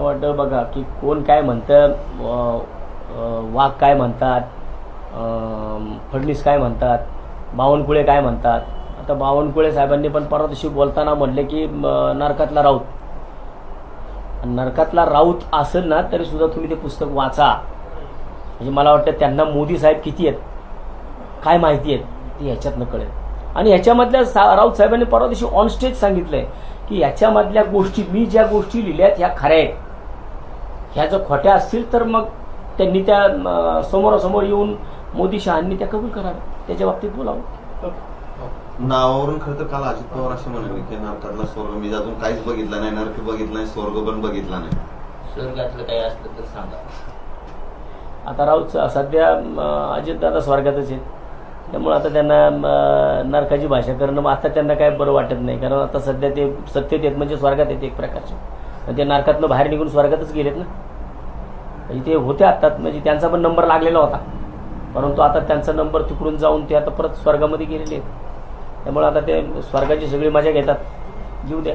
मला वाटतं बघा की कोण काय म्हणतं वाघ काय म्हणतात फडणीस काय म्हणतात बावनकुळे काय म्हणतात. आता बावनकुळे साहेबांनी पण परवा दिवशी बोलताना म्हणले की नरकातला राऊत. नरकातला राऊत असेल ना तरी सुद्धा तुम्ही ते पुस्तक वाचा. म्हणजे मला वाटतं त्यांना मोदी साहेब किती आहेत? काय माहिती आहेत? ते ह्याच्यातनं कळेल. आणि ह्याच्यामधल्या सा राऊत साहेबांनी परवा दिवशी ऑन स्टेज सांगितलंय की ह्याच्यामधल्या गोष्टी मी ज्या गोष्टी लिहिल्यात ह्या खऱ्या आहेत. ह्या जर खोट्या असतील तर मग त्यांनी त्या समोरासमोर येऊन मोदी शहांनी त्या कबूल कराव्या त्याच्या बाबतीत बोलावं. नावावरून खरं तर काल अजित पवार असे म्हणाले की नरकातला स्वर्ग मी अजून काहीच बघितलं नाही नरक बघितलं नाही स्वर्ग पण बघितला नाही. स्वर्गातलं काही असलं तर सांगा. आता राऊत सध्या अजितदादा स्वर्गातच आहेत. त्यामुळे आता त्यांना नरकाची भाषा करणं मग आता त्यांना काय बरं वाटत नाही. कारण आता सध्या ते सत्तेत आहेत म्हणजे स्वर्गात आहेत एक प्रकारचे. आणि ते नरकातनं बाहेर निघून स्वर्गातच गेलेत ना? म्हणजे ते होते आता म्हणजे त्यांचा पण नंबर लागलेला होता. परंतु आता त्यांचा नंबर तिकडून जाऊन ते आता परत स्वर्गामध्ये गेलेले आहेत. त्यामुळे आता ते स्वर्गाची सगळी मजा घेतात. जीव द्या.